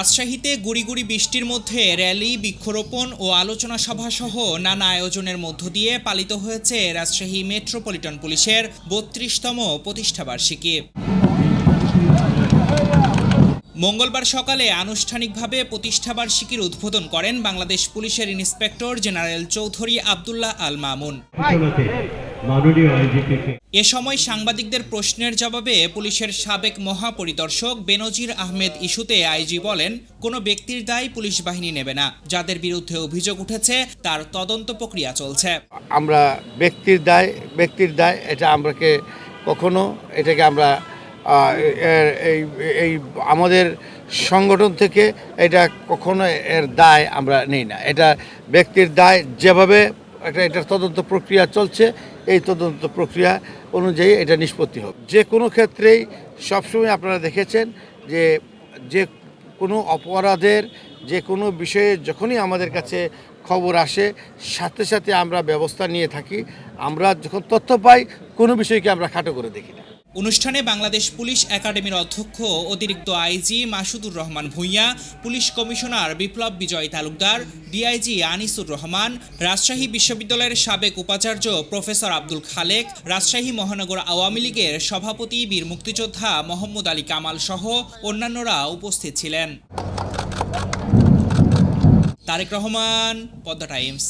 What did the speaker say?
রাজশাহীতে গুড়ি গুড়ি বৃষ্টির মধ্যে র্যালি, বৃক্ষরোপণ ও আলোচনা সভা সহ নানা আয়োজনের মধ্য দিয়ে পালিত হয়েছে রাজশাহী মেট্রোপলিটন পুলিশের বত্রিশতম প্রতিষ্ঠাবার্ষিকী। মঙ্গলবার সকালে আনুষ্ঠানিকভাবে প্রতিষ্ঠাবার্ষিকীর উদ্বোধন করেন বাংলাদেশ পুলিশের ইন্সপেক্টর জেনারেল চৌধুরী আবদুল্লাহ আল মামুন। এ সময় সাংবাদিকদের প্রশ্নের জবাবে পুলিশের সাবেক মহাপরিদর্শক বেনজির আহমেদ ইস্যুতে আইজি বলেন কোনো ব্যক্তির দায় পুলিশ বাহিনী নেবে না। যাদের বিরুদ্ধে অভিযোগ উঠেছে তার তদন্ত প্রক্রিয়া চলছে। আমরা ব্যক্তির দায় ব্যক্তির দায় এটা আমরাকে কখনো এটাকে আমরা এই এই আমাদের সংগঠন থেকে এটা কখনো এর দায় আমরা নেই না। এটা ব্যক্তির দায় যেভাবে এটা এটার তদন্ত প্রক্রিয়া চলছে এই তদন্ত প্রক্রিয়া অনুযায়ী এটা নিষ্পত্তি হোক যে কোনো ক্ষেত্রেই সবসময় আপনারা দেখেছেন যে যে কোনো অপরাধের যে কোনো বিষয়ে যখনই আমাদের কাছে খবর আসে, সাথে সাথে আমরা ব্যবস্থা নিয়ে থাকি। আমরা যখন তথ্য পাই, কোনো বিষয়কে আমরা খাটো করে দেখি না। অনুষ্ঠানে বাংলাদেশ পুলিশ একাডেমির অধ্যক্ষ অতিরিক্ত IG Masudur Rahman Bhuiyan, police commissioner Biplab Bijoy Talukdar, DIG Anisur Rahman, Rajshahi বিশ্ববিদ্যালয়ের সাবেক উপাচার্য প্রফেসর আব্দুল খালেক, রাজশাহী মহানগর আওয়ামী লীগের সভাপতি বীর মুক্তিযোদ্ধা মোহাম্মদ আলী কামাল সহ অন্যান্যরা উপস্থিত ছিলেন। তারেক রহমান পদ্মা টাইমস।